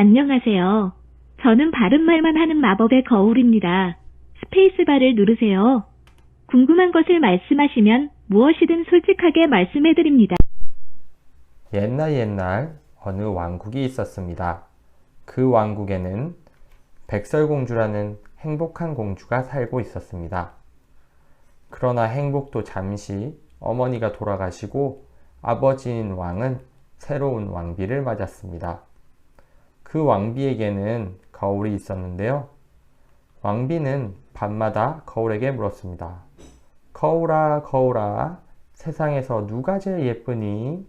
안녕하세요. 저는 바른 말만 하는 마법의 거울입니다. 스페이스바를 누르세요. 궁금한 것을 말씀하시면 무엇이든 솔직하게 말씀해드립니다. 옛날 옛날 어느 왕국이 있었습니다. 그 왕국에는 백설공주라는 행복한 공주가 살고 있었습니다. 그러나 행복도 잠시 어머니가 돌아가시고 아버지인 왕은 새로운 왕비를 맞았습니다. 그 왕비에게는 거울이 있었는데요. 왕비는 밤마다 거울에게 물었습니다. 거울아, 거울아, 세상에서 누가 제일 예쁘니?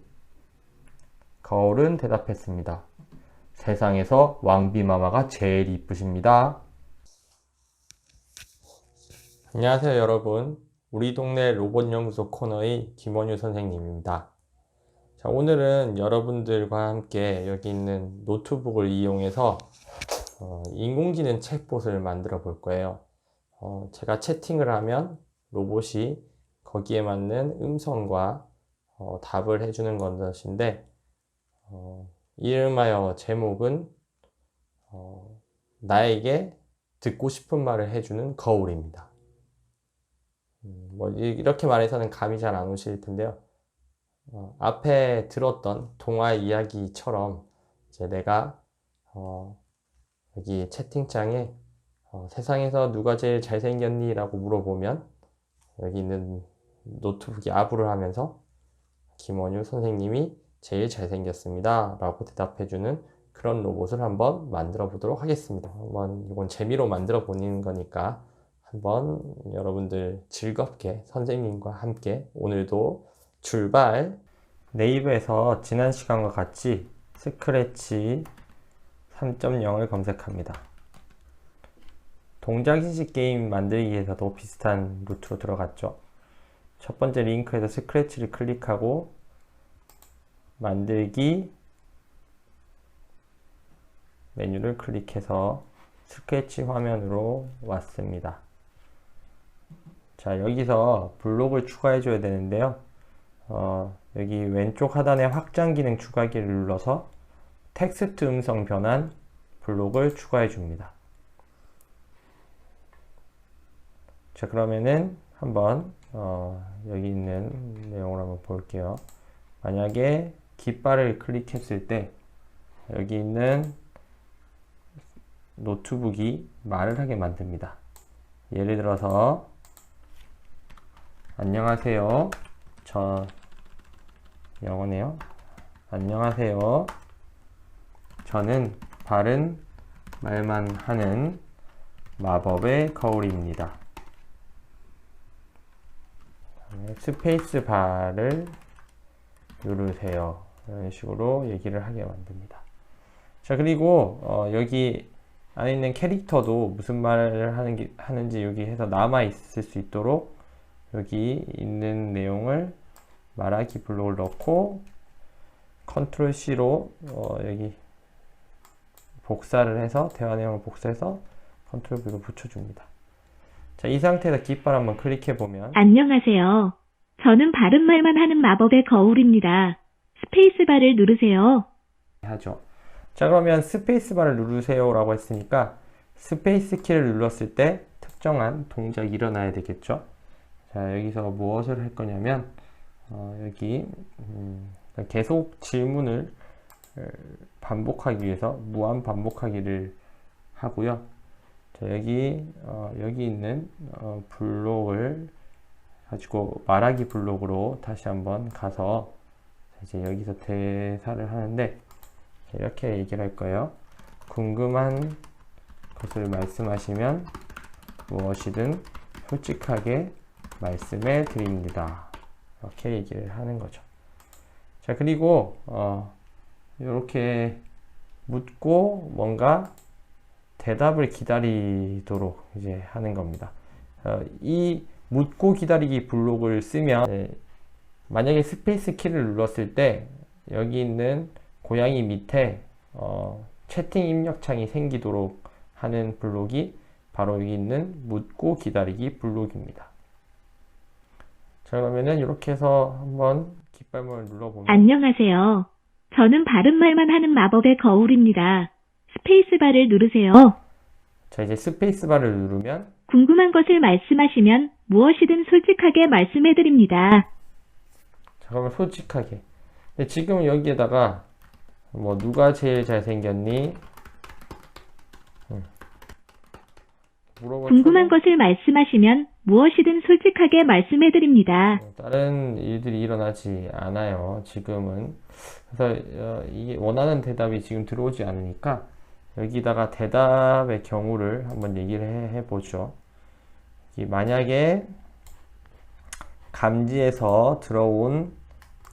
거울은 대답했습니다. 세상에서 왕비마마가 제일 이쁘십니다. 안녕하세요, 여러분. 우리 동네 로봇연구소 코너의 김원유 선생님입니다. 자, 오늘은 여러분들과 함께 여기 있는 노트북을 이용해서 어, 인공지능 챗봇을 만들어 볼 거예요. 어, 제가 채팅을 하면 로봇이 거기에 맞는 음성과 어, 답을 해주는 것인데 어, 이름하여 제목은 어, 나에게 듣고 싶은 말을 해주는 거울입니다. 음, 뭐 이- 이렇게 말해서는 감이 잘 안 오실 텐데요. 어, 앞에 들었던 동화 이야기처럼 이제 내가 어, 여기 채팅창에 어, 세상에서 누가 제일 잘생겼니? 라고 물어보면 여기 있는 노트북이 아부를 하면서 김원유 선생님이 제일 잘생겼습니다. 라고 대답해주는 그런 로봇을 한번 만들어 보도록 하겠습니다. 한번 이건 재미로 만들어 보는 거니까 한번 여러분들 즐겁게 선생님과 함께 오늘도 출발! 네이버에서 지난 시간과 같이 스크래치 3.0을 검색합니다. 동작인식 게임 만들기에서도 비슷한 루트로 들어갔죠. 첫 번째 링크에서 스크래치를 클릭하고 만들기 메뉴를 클릭해서 스케치 화면으로 왔습니다. 자, 여기서 블록을 추가해 줘야 되는데요. 어, 여기 왼쪽 하단에 확장 기능 추가기를 눌러서 텍스트 음성 변환 블록을 추가해 줍니다. 자, 그러면은 한번 어, 여기 있는 내용을 한번 볼게요. 만약에 깃발을 클릭했을 때 여기 있는 노트북이 말을 하게 만듭니다. 예를 들어서 안녕하세요. 저 영어네요. 안녕하세요. 저는 바른 말만 하는 마법의 거울입니다. 스페이스 바를 누르세요. 이런 식으로 얘기를 하게 만듭니다. 자, 그리고 어, 여기 안에 있는 캐릭터도 무슨 말을 하는 게, 하는지 여기 해서 남아 있을 수 있도록 여기 있는 내용을 말하기 블록을 넣고 컨트롤 C로 어, 여기 복사를 해서 대화 내용을 복사해서 컨트롤 V로 붙여줍니다. 자, 이 상태에서 깃발 한번 클릭해 보면 안녕하세요. 저는 바른 말만 하는 마법의 거울입니다. 스페이스바를 누르세요. 하죠. 자, 그러면 스페이스바를 누르세요라고 했으니까 스페이스 키를 눌렀을 때 특정한 동작이 일어나야 되겠죠. 자, 여기서 무엇을 할 거냐면 어, 여기 음, 계속 질문을 어, 반복하기 위해서 무한 반복하기를 하고요. 자, 여기 어, 여기 있는 어, 블록을 가지고 말하기 블록으로 다시 한번 가서 이제 여기서 대사를 하는데 이렇게 얘기를 할 거예요. 궁금한 것을 말씀하시면 무엇이든 솔직하게 말씀해 드립니다. 이렇게 얘기를 하는 거죠. 자, 그리고, 어, 이렇게 묻고 뭔가 대답을 기다리도록 이제 하는 겁니다. 어, 이 묻고 기다리기 블록을 쓰면, 네, 만약에 스페이스 키를 눌렀을 때 여기 있는 고양이 밑에 어, 채팅 입력창이 생기도록 하는 블록이 바로 여기 있는 묻고 기다리기 블록입니다. 자 그러면은 이렇게 해서 한번 깃발문을 눌러보면 안녕하세요. 저는 바른 말만 하는 마법의 거울입니다. 스페이스바를 누르세요. 자, 이제 스페이스바를 누르면 궁금한 것을 말씀하시면 무엇이든 솔직하게 말씀해 드립니다. 잠깐만 솔직하게. 근데 지금 여기에다가 뭐 누가 제일 잘생겼니? 응. 궁금한 것을 말씀하시면 무엇이든 솔직하게 말씀해 드립니다. 어, 다른 일들이 일어나지 않아요. 지금은. 그래서 어, 이게 원하는 대답이 지금 들어오지 않으니까 여기다가 대답의 경우를 한번 얘기를 해, 해보죠. 이 만약에 감지에서 들어온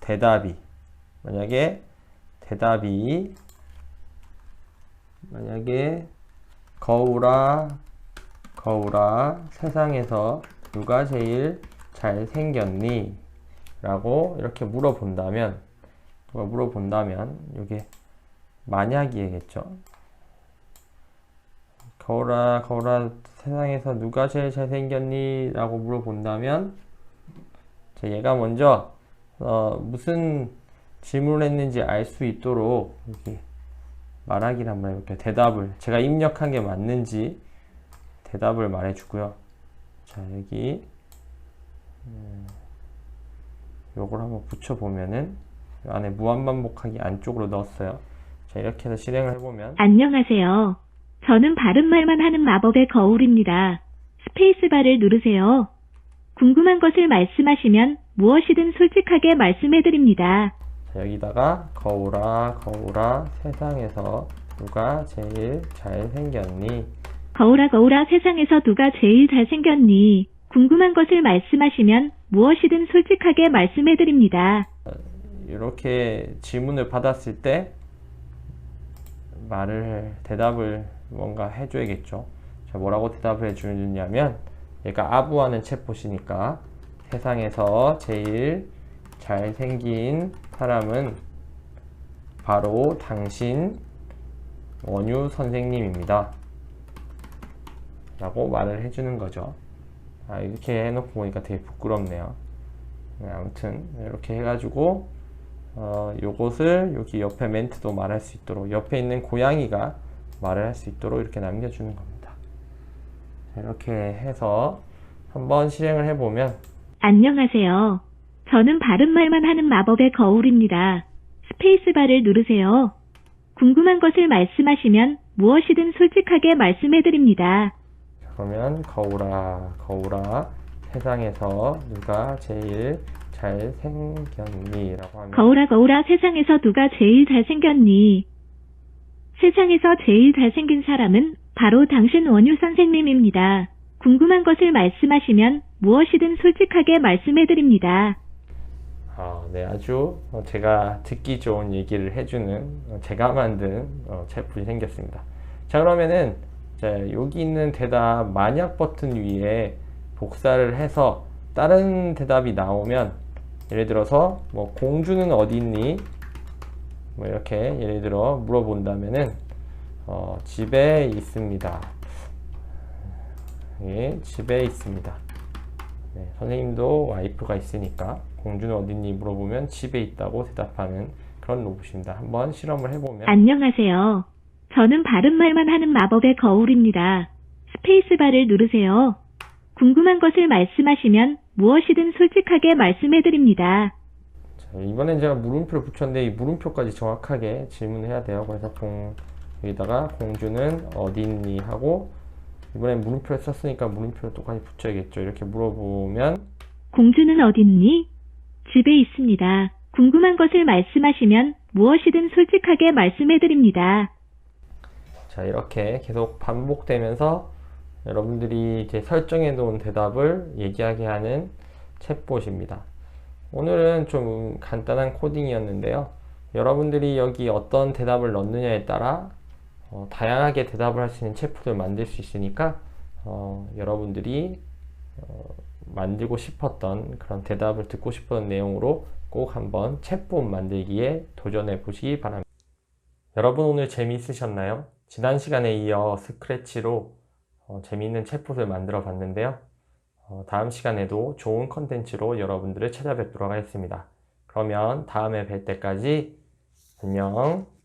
대답이 만약에 대답이 만약에 거울아 거울아 세상에서 누가 제일 잘생겼니? 라고 이렇게 물어본다면 누가 물어본다면 이게 만약이겠죠. 거울아 거울아 세상에서 누가 제일 잘생겼니? 라고 물어본다면 자, 얘가 먼저 어, 무슨 질문을 했는지 알 수 있도록 이렇게 말하기를 한번 해볼게요. 대답을 제가 입력한 게 맞는지 대답을 말해주고요. 자 여기 음, 요걸 한번 붙여보면은 요 안에 무한반복하기 안쪽으로 넣었어요. 자 이렇게 해서 실행을 해보면 안녕하세요. 저는 바른말만 하는 마법의 거울입니다. 스페이스바를 누르세요. 궁금한 것을 말씀하시면 무엇이든 솔직하게 말씀해 드립니다. 자, 여기다가 거울아 거울아 세상에서 누가 제일 잘생겼니? 거울아 거울아 세상에서 누가 제일 잘생겼니? 궁금한 것을 말씀하시면 무엇이든 솔직하게 말씀해 드립니다. 이렇게 질문을 받았을 때 말을 대답을 뭔가 해줘야겠죠. 자, 뭐라고 대답을 해주냐면 얘가 아부하는 챗봇이니까 세상에서 제일 잘생긴 사람은 바로 당신 원유 선생님입니다. 라고 말을 해주는 거죠. 아, 이렇게 해놓고 보니까 되게 부끄럽네요. 네, 아무튼 이렇게 해가지고 어, 요것을 여기 옆에 멘트도 말할 수 있도록 옆에 있는 고양이가 말을 할 수 있도록 이렇게 남겨주는 겁니다. 자, 이렇게 해서 한번 실행을 해보면 안녕하세요. 저는 바른말만 하는 마법의 거울입니다. 스페이스바를 누르세요. 궁금한 것을 말씀하시면 무엇이든 솔직하게 말씀해 드립니다. 자, 그러면 거울아 거울아 세상에서 누가 제일 잘생겼니? 라고 하면 거울아 거울아 세상에서 누가 제일 잘생겼니? 세상에서 제일 잘생긴 사람은 바로 당신 원유 선생님입니다. 궁금한 것을 말씀하시면 무엇이든 솔직하게 말씀해 드립니다. 아, 네, 아주 어, 제가 듣기 좋은 얘기를 해주는 어, 제가 만든 어, 챗봇이 생겼습니다. 자, 그러면은 자, 여기 있는 대답 만약 버튼 위에 복사를 해서 다른 대답이 나오면 예를 들어서 뭐 공주는 어디 있니? 뭐 이렇게 예를 들어 물어본다면은 어, 집에 있습니다. 예, 집에 있습니다. 네, 선생님도 와이프가 있으니까 공주는 어딨니 물어보면 집에 있다고 대답하는 그런 로봇입니다. 한번 실험을 해보면 안녕하세요. 저는 바른말만 하는 마법의 거울입니다. 스페이스바를 누르세요. 궁금한 것을 말씀하시면 무엇이든 솔직하게 말씀해 드립니다. 자, 이번엔 제가 물음표를 붙였는데 이 물음표까지 정확하게 질문해야 돼요. 그래서 공, 여기다가 공주는 어딨니 하고 이번엔 물음표를 썼으니까 물음표를 똑같이 붙여야겠죠. 이렇게 물어보면 공주는 어딨니? 집에 있습니다. 궁금한 것을 말씀하시면 무엇이든 솔직하게 말씀해 드립니다. 자, 이렇게 계속 반복되면서 여러분들이 이제 설정해 놓은 대답을 얘기하게 하는 챗봇입니다. 오늘은 좀 간단한 코딩이었는데요. 여러분들이 여기 어떤 대답을 넣느냐에 따라 어, 다양하게 대답을 할 수 있는 챗봇을 만들 수 있으니까 어, 여러분들이 어, 만들고 싶었던 그런 대답을 듣고 싶었던 내용으로 꼭 한번 챗봇 만들기에 도전해 보시기 바랍니다. 여러분 오늘 재미있으셨나요? 지난 시간에 이어 스크래치로 어, 재미있는 챗봇을 만들어 봤는데요. 어, 다음 시간에도 좋은 컨텐츠로 여러분들을 찾아뵙도록 하겠습니다. 그러면 다음에 뵐 때까지 안녕.